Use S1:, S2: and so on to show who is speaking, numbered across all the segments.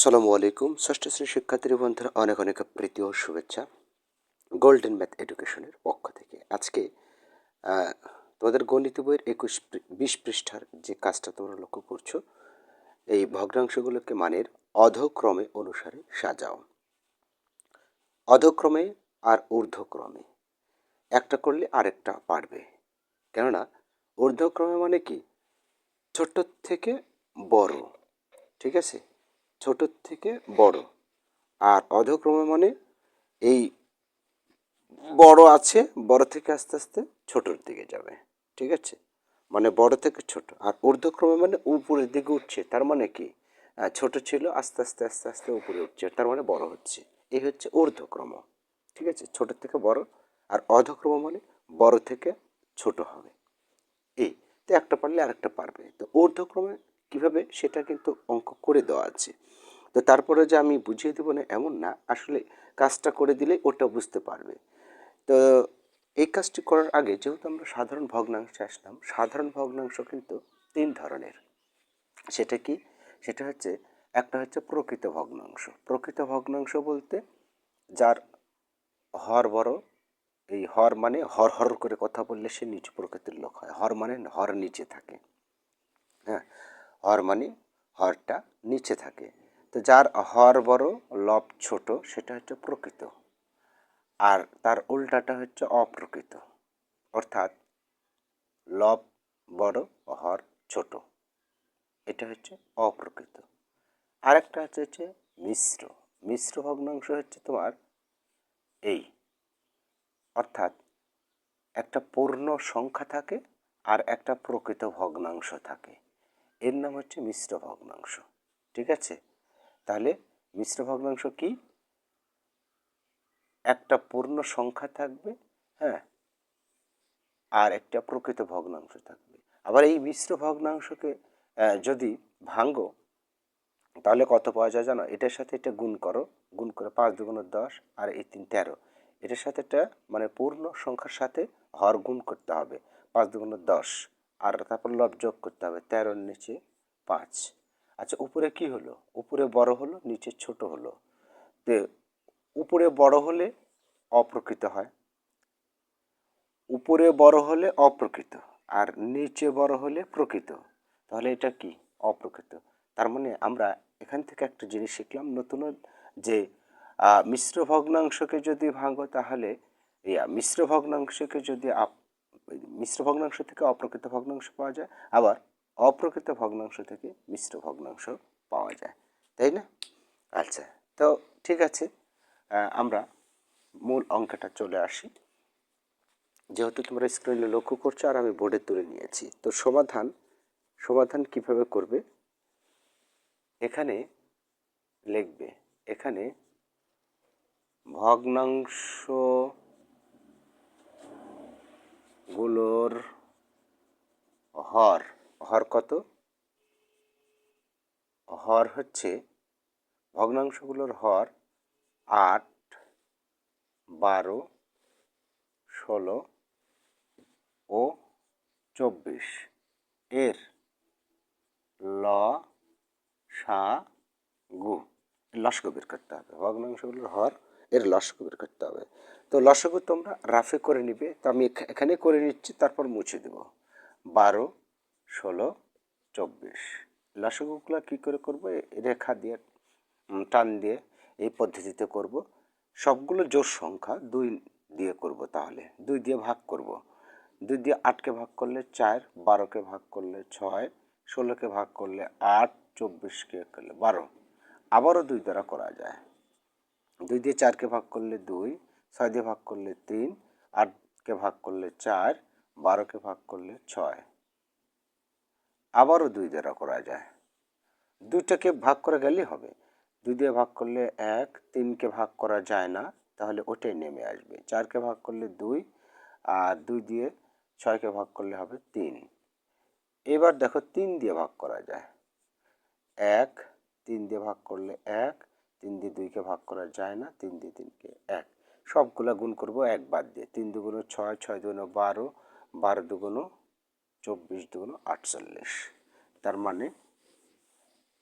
S1: সালামু আলাইকুম। ষষ্ঠ শ্রেণির শিক্ষার্থী বন্ধুরা, অনেক অনেক প্রীতি ও শুভেচ্ছা। গোল্ডেন ম্যাথ এডুকেশনের পক্ষ থেকে আজকে তোমাদের গণিত বইয়ের একুশ বিশ পৃষ্ঠার যে কাজটা তোমরা লক্ষ্য করছ, এই ভগ্নাংশগুলোকে মানের অধক্রমে অনুসারে সাজাও। অধক্রমে আর ঊর্ধ্বক্রমে। একটা করলে আরেকটা পারবে কেননা, ঊর্ধ্বক্রমে মানে কি? ছোট থেকে বড়। ঠিক আছে? ছোট থেকে বড়। আর অধক্রমে মানে এই বড় আছে, বড় থেকে আস্তে আস্তে ছোটোর দিকে যাবে। ঠিক আছে? মানে বড় থেকে ছোট। আর ঊর্ধ্বক্রমে মানে উপরের দিকে উঠছে। তার মানে কি? ছোট ছিল, আস্তে আস্তে আস্তে আস্তে উপরে উঠছে। তার মানে বড় হচ্ছে। এই হচ্ছে ঊর্ধ্বক্রম। ঠিক আছে? ছোট থেকে বড় আর অধক্রম মানে বড় থেকে ছোট হবে। এই। তো একটা পারলে আরেকটা পারবে। তো ঊর্ধ্বক্রমে কীভাবে সেটা কিন্তু অঙ্ক করে দেওয়া আছে। তো তারপরে যে আমি বুঝিয়ে দেবো না, এমন না, আসলে কাজটা করে দিলে ওটা বুঝতে পারবে। তো এই কাজটি করার আগে যেহেতু আমরা সাধারণ ভগ্নাংশে আসলাম, সাধারণ ভগ্নাংশ কিন্তু তিন ধরনের। সেটা কি? সেটা হচ্ছে, একটা হচ্ছে প্রকৃত ভগ্নাংশ। প্রকৃত ভগ্নাংশ বলতে যার হর বড়, এই হর মানে হর হর করে কথা বললে সে নিচু প্রকৃতির লোক হয়। হর মানে হর নিচে থাকে। হ্যাঁ? হর মানে হরটা নিচে থাকে। তো যার হর বড়, লব ছোট, সেটা হচ্ছে প্রকৃত। আর তার উল্টাটা হচ্ছে অপ্রকৃত। অর্থাৎ লব বড়, হর ছোট। এটা হচ্ছে অপ্রকৃত। আরেকটা হচ্ছে হচ্ছে মিশ্র। মিশ্র ভগ্নাংশ হচ্ছে তোমার এই। অর্থাৎ একটা পূর্ণ সংখ্যা থাকে আর একটা প্রকৃত ভগ্নাংশ থাকে। এর নাম হচ্ছে মিশ্র ভগ্নাংশ। ঠিক আছে? তাহলে মিশ্র ভগ্নাংশ কি? একটা পূর্ণ সংখ্যা থাকবে হ্যাঁ? আর একটা প্রকৃত ভগ্নাংশ থাকবে। আবার এই মিশ্র ভগ্নাংশকে যদি ভাঙ্গো তাহলে কত পাওয়া যায় জানো? এটার সাথে এটা গুণ করো, গুণ করে পাঁচ দুগুণ দশ, আর এই তিন তেরো। এটার সাথে এটা মানে পূর্ণ সংখ্যার সাথে হর গুণ করতে হবে, পাঁচ দুগুণ দশ। আর তারপর লব যোগ করতে হবে তেরোর নিচে পাঁচ। আচ্ছা উপরে কি হলো? উপরে বড় হলো, নিচে ছোট হলো। তো উপরে বড় হলে অপ্রকৃত হয়। উপরে বড় হলে অপ্রকৃত আর নিচে বড় হলে প্রকৃত। তাহলে এটা কি? অপ্রকৃত। তার মানে আমরা এখান থেকে একটা জিনিস শিখলাম নতুন যে মিশ্র ভগ্নাংশকে যদি ভাঙো তাহলে মিশ্র ভগ্নাংশকে যদি আপ- মিশ্র ভগ্নাংশ থেকে অপ্রকৃত ভগ্নাংশ পাওয়া যায়, আবার অপ্রকৃত ভগ্নাংশ থেকে মিশ্র ভগ্নাংশ পাওয়া যায়। তাই না? আচ্ছা তো ঠিক আছে আমরা মূল অঙ্কটা চলে আসি। যেহেতু তোমরা স্ক্রিনে লক্ষ্য করছ, আর আমি বোর্ডে তুলে নিয়েছি। তো সমাধান সমাধান কীভাবে করবে? এখানে লিখবে, এখানে ভগ্নাংশ গুলোর হর হর কত? হর হচ্ছে ভগ্নাংশগুলোর হর আট, বারো, ষোলো ও চব্বিশ। এর ল, সা, গু। লস্ক বের করতে হবে। ভগ্নাংশগুলোর হর, এর লসগু বের করতে হবে। তো লসগু তোমরা রাফে করে নিবে। তো আমি এখা- এখানে করে নিচ্ছি, তারপর মুছে দেব। বারো, ষোলো, চব্বিশ। লসগুগুলো কী করে করব? রেখা দিয়ে টান দিয়ে এই পদ্ধতিতে করব। সবগুলো জোর সংখ্যা দুই দিয়ে করব তাহলে। দুই দিয়ে ভাগ করব। দুই দিয়ে আটকে ভাগ করলে চার, বারোকে ভাগ করলে ছয়, ষোলোকে ভাগ করলে আট, চব্বিশকে করলে বারো। আবারও দুই দ্বারা করা যায়। দুই দিয়ে চারকে ভাগ করলে দুই ছয় দিয়ে ভাগ করলে তিন আটকে ভাগ করলে চার বারোকে ভাগ করলে ছয়। আবারও দুই দ্বারা করা যায়। দুইটাকে ভাগ করে গেলেই হবে। দুই দিয়ে ভাগ করলে এক তিনকে ভাগ করা যায় না, তাহলে ওটাই নেমে আসবে। চারকে ভাগ করলে দুই, আর দুই দিয়ে ছয়কে ভাগ করলে হবে তিন। এবার দেখো তিন দিয়ে ভাগ করা যায়। এক, তিন দিয়ে ভাগ করলে এক, তিন দিয়ে দুইকে ভাগ করা যায় না, তিন দিয়ে তিনকে এক। সবগুলা গুণ করব, এক বাদ দিয়ে। তিন দুগুণ ছয় ছয় দুগুণ বারো বারো দুগুণ চব্বিশ দুগুণ আটচল্লিশ। তার মানে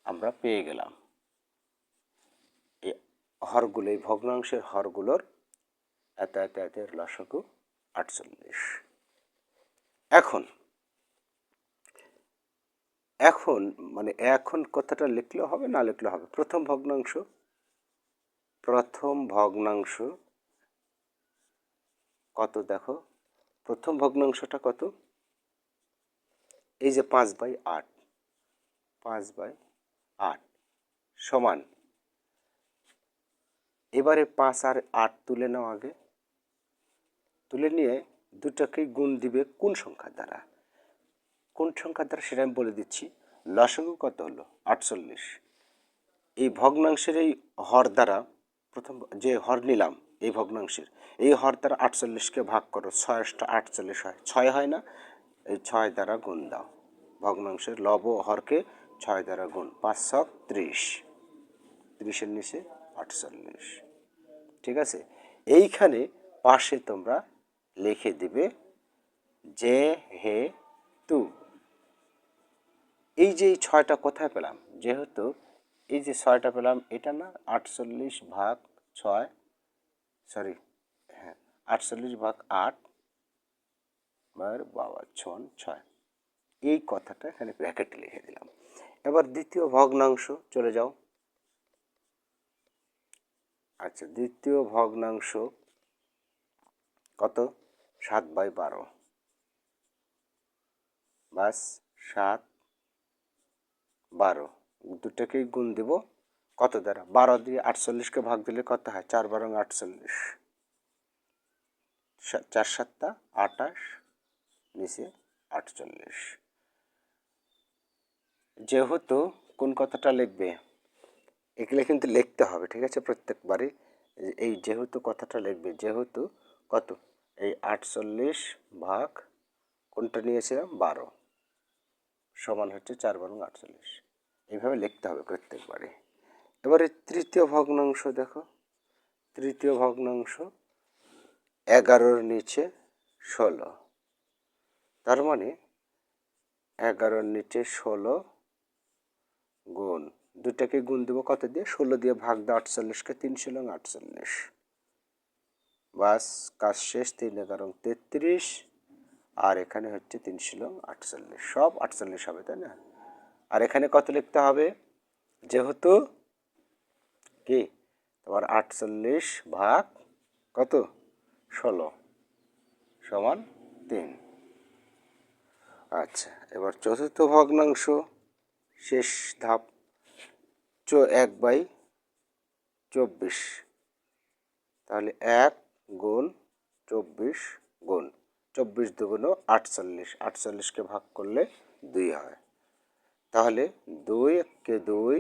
S1: আমরা পেয়ে গেলাম। এই হরগুলো, এই ভগ্নাংশের হরগুলোর এত এত এত লসগু আটচল্লিশ। এখন এখন মানে এখন কথাটা লিখলে হবে, না লিখলে হবে। প্রথম ভগ্নাংশ প্রথম ভগ্নাংশ কত দেখো? প্রথম ভগ্নাংশটা কত? এই যে পাঁচ বাই আট। পাঁচ বাই আট। সমান। এবারে পাঁচ আর আট তুলে নাও আগে। তুলে নিয়ে দুটাকেই গুণ দিবে কোন সংখ্যার দ্বারা? কোন সংখ্যার দ্বারা সেটা আমি বলে দিচ্ছি। লসগু কত হলো? আটচল্লিশ। এই ভগ্নাংশের এই হর দ্বারা প্রথম যে হর নিলাম এই ভগ্নাংশের। এই হর দ্বারা আটচল্লিশকে ভাগ করো ছয়টা আটচল্লিশ হয়। ছয় হয় না? এই ছয় দ্বারা গুণ দাও। ভগ্নাংশের লব হরকে ছয় দ্বারা গুণ পাঁচ ছক ত্রিশ। ত্রিশের নিচে আটচল্লিশ। ঠিক আছে? এইখানে পাশে তোমরা লিখে দিবে যে হে তু। এই যে ছয়টা কোথায় পেলাম? যেহেতু এই যে ছয়টা পেলাম, এটা না আটচল্লিশ ভাগ ছয় সরি হ্যাঁ আটচল্লিশ ভাগ আট বার বাবা ছন ছয়। এই কথাটা এখানে ব্র্যাকেটে লিখে দিলাম। এবার দ্বিতীয় ভগ্নাংশ চলে যাও। আচ্ছা দ্বিতীয় ভগ্নাংশ কত? সাত বাই বারো। বাস সাত বারো। দুটাকেই গুণ দিব কত দ্বারা? বারো দিয়ে আটচল্লিশকে ভাগ দিলে কত হয়? চার বারং আটচল্লিশ। চার সাতটা, আটাশ নিচে আটচল্লিশ। যেহেতু কোন কথাটা লিখবে? এগুলো কিন্তু লিখতে হবে, ঠিক আছে? প্রত্যেকবারই এই- যেহেতু কথাটা লিখবে, যেহেতু কত? এই আটচল্লিশ ভাগ কোনটা নিয়েছিলাম? বারো। সমান হচ্ছে চার বারং আটচল্লিশ। এইভাবে লিখতে হবে প্রত্যেকবারে এবারে তৃতীয় ভগ্নাংশ দেখো। তৃতীয় ভগ্নাংশ এগারোর নিচে ষোলো। তার মানে এগারোর নিচে ষোলো গুণ। দুটাকে গুণ দেবো কত দিয়ে? ষোলো দিয়ে ভাগ দাও আটচল্লিশকে, তিন শিলং আটচল্লিশ। বাস, কাজ শেষ, তিন এগারো তেত্রিশ। আর এখানে হচ্ছে তিন শিলং আটচল্লিশ। সব আটচল্লিশ হবে, তাই না? আর এখানে কত লিখতে হবে? যেহেতু কি? তোমার আটচল্লিশ ভাগ কত? ষোলো। সমান তিন। আচ্ছা এবার চতুর্থ ভগ্নাংশ, শেষ ধাপ, চো, এক বাই চব্বিশ। তাহলে এক গুণ চব্বিশ গুণ, চব্বিশ দুগুণ আটচল্লিশ। আটচল্লিশকে ভাগ করলে দুই হয়। তাহলে দুই কে দুই,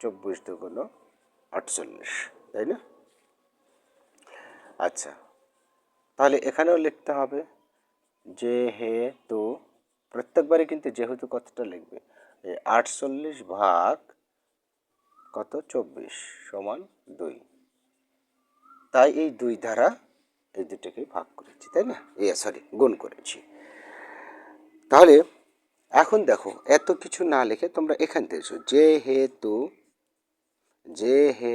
S1: চব্বিশ দুগুণ আটচল্লিশ, তাই না? আচ্ছা তাহলে এখানেও লিখতে হবে যে হে তু প্রত্যেকবারে কিন্তু যেহেতু কতটা লিখবে আটচল্লিশ ভাগ কত? চব্বিশ সমান দুই। তাই এই দুই ধারা এই দুটাকে ভাগ করেছি, তাই না? এ সরি গুণ করেছি। তাহলে এখন দেখো, এত কিছু না লিখে তোমরা এখান থেকে যে হে তু যে হে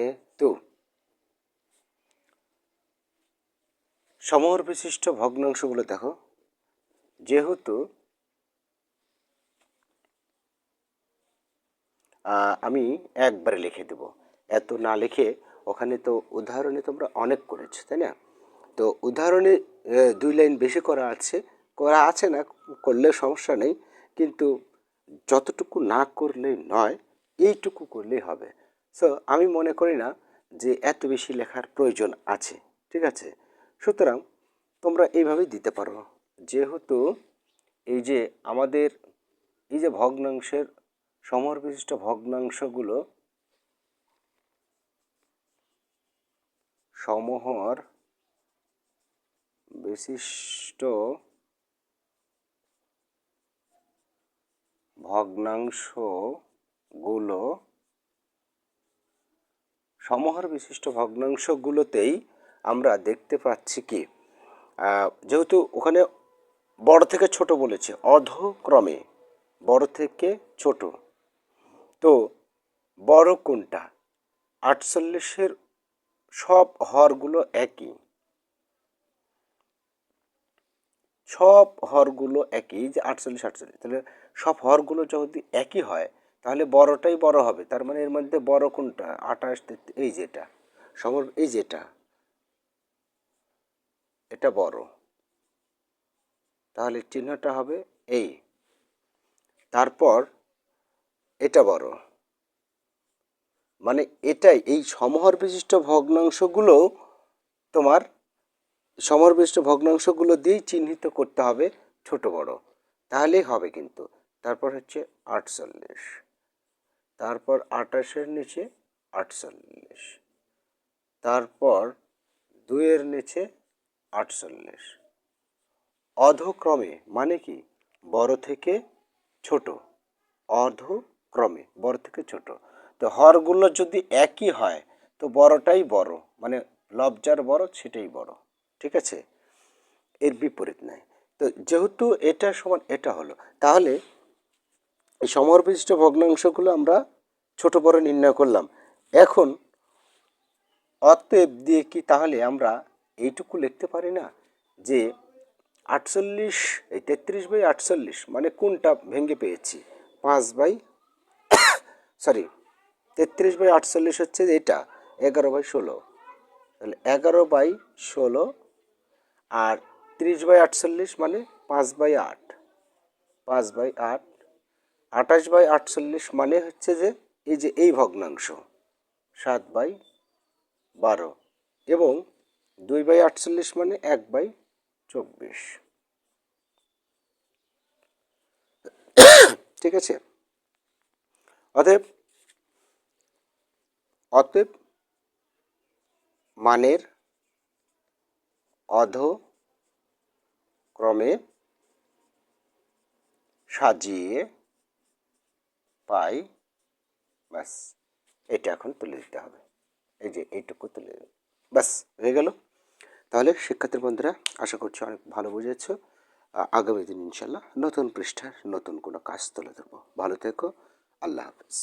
S1: সমর বিশিষ্ট ভগ্নাংশগুলো দেখো। যেহেতু আমি একবারে লিখে দেব। এত না লিখে ওখানে তো উদাহরণে তোমরা অনেক করেছ, তাই না? তো উদাহরণে দুই লাইন বেশি করা আছে। করা আছে না, করলে সমস্যা নেই। কিন্তু যতটুকু না করলেই নয়, এইটুকু করলেই হবে। সো আমি মনে করি না যে এত বেশি লেখার প্রয়োজন আছে, ঠিক আছে? সুতরাং তোমরা এইভাবেই দিতে পারো। যেহেতু এই যে আমাদের, এই যে ভগ্নাংশের সমর বিশিষ্ট ভগ্নাংশগুলো সমহর বিশিষ্ট ভগ্নাংশগুলো সমহর বিশিষ্ট ভগ্নাংশগুলোতেই আমরা দেখতে পাচ্ছি কি যেহেতু ওখানে বড় থেকে ছোট বলেছে, অধক্রমে বড় থেকে ছোট। তো বড় কোনটা? আটচল্লিশের সব হরগুলো একই। সব হরগুলো একই, যে আটচল্লিশ আটচল্লিশ, তাহলে সব হরগুলো যদি একই হয় তাহলে বড়টাই বড় হবে। তার মানে এর মধ্যে বড় কোনটা? আঠাশ এই যেটা। সমর এই যেটা। এটা বড়। তাহলে চিহ্নটা হবে এই। তারপর এটা বড়। মানে এটাই, এই সমহর বিশিষ্ট ভগ্নাংশগুলো তোমার সমহর বিশিষ্ট ভগ্নাংশগুলো দিয়েই চিহ্নিত করতে হবে ছোট বড়। তাহলেই হবে কিন্তু। তারপর হচ্ছে আটচল্লিশ। তারপর আঠাশের নিচে আটচল্লিশ। তারপর দুইয়ের নিচে আটচল্লিশ। অধক্রমে মানে কি? বড় থেকে ছোট। অধক্রমে, বড় থেকে ছোট। তো হরগুলো যদি একই হয়, তো বড়টাই বড়। মানে লবজার বড়, সেটাই বড়। ঠিক আছে? এর বিপরীত নাই। তো যেহেতু এটা সমান, এটা হলো। তাহলে এই সমরবিশিষ্ট ভগ্নাংশগুলো আমরা ছোট বড় নির্ণয় করলাম। এখন অতএব দিয়ে কি তাহলে আমরা এইটুকু লিখতে পারি না? যে আটচল্লিশ, এই তেত্রিশ বাই আটচল্লিশ মানে কোনটা ভেঙে পেয়েছি? পাঁচ বাই, সরি, তেত্রিশ বাই আটচল্লিশ হচ্ছে এটা, এগারো বাই ষোলো। তাহলে এগারো বাই ষোলো আর ত্রিশ বাই আটচল্লিশ মানে পাঁচ বাই আট। পাঁচ বাই আট আঠাশ বাই আটচল্লিশ মানে হচ্ছে যে এই যে এই ভগ্নাংশ, সাত বাই বারো এবং দুই বাই আটচল্লিশ মানে এক বাই চব্বিশ। ঠিক আছে? অতএব অতএব মানের অধ ক্রমে সাজিয়ে পাই, ব্যাস, এটা এখন তুলে দিতে হবে। এই যে এইটুকু তুলে দেবে ব্যাস, হয়ে গেল। তাহলে শিক্ষার্থী বন্ধুরা, আশা করছি অনেক ভালো বুঝেছ। আগামী দিন ইনশাল্লাহ নতুন পৃষ্ঠার নতুন কোনো কাজ তুলে ধরবো। ভালো থেকো, আল্লাহ হাফিজ।